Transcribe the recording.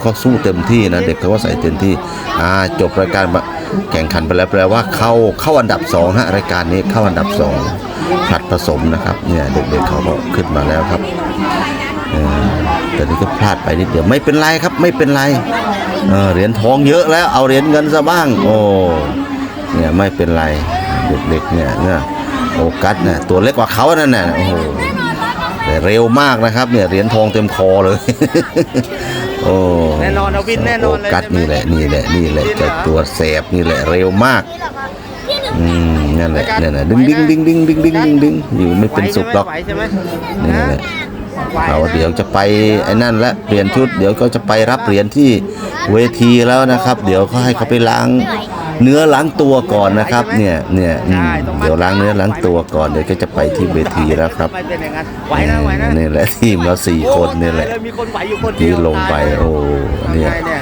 เขาสู้เต็มที่นะเด็กเขาก็ใส่เต็มที่อ่าจบรายการมาแข่งขันไปแล้วแปลว่าเข้าเข้าอันดับสองฮะรายการนี้เข้าอันดับสองผลัดผสมนะครับเนี่ยเด็กๆเขาก็ขึ้นมาแล้วครับเออแต่นี่ก็พลาดไปนิดเดียวไม่เป็นไรครับไม่เป็นไรเหรียญทองเยอะแล้วเอาเหรียญเงินซะบ้าง โอ้เนี่ยไม่เป็นไรเด็กๆเนี่ยเนี่ยโอกัสเนี่ยตัวเล็กกว่าเขานั่นน่ะโอ้โหแต่เร็วมากนะครับเนี่ยเหรียญทองเต็มคอเลย โอ้แน่นอนเอาวินแน่นอนเลยโกัดใช่ไหมนี่แหละนี่แหละนี่แหละวินเหรอเจ้าตัวแสบนี่แหละเร็วมากอืมนั่นแหละนั่นแหละดึงดึงดึงดึงดึงดึงดึงดึงอยู่ไม่เป็นสุขหรอกไหวใช่ไหมนี่ไหวแหละใช่ไหมเขาเดี๋ยวจะไปไอ้นั่นละเปลี่ยนชุดเดี๋ยวก็จะไปรับเหรียญที่เวทีแล้วนะครับ เดี๋ยวเขาให้เขาไปล้าง เนื้อล้างตัวก่อนนะครับ เนี่ยเนี่ยอืมเดี๋ยวล้างเนื้อล้างตัวก่อนเดี๋ยวก็จะไปที่เวทีแล้วครับไม่เป็นอย่างนั้นไหวนะไหวนะนี่แหละทีมเราสี่คนนี่แหละโอ้มีคนไหวอยู่คนเดีที่ยวลงไปตายเลยโอ้เนี่ยไงเนี่ย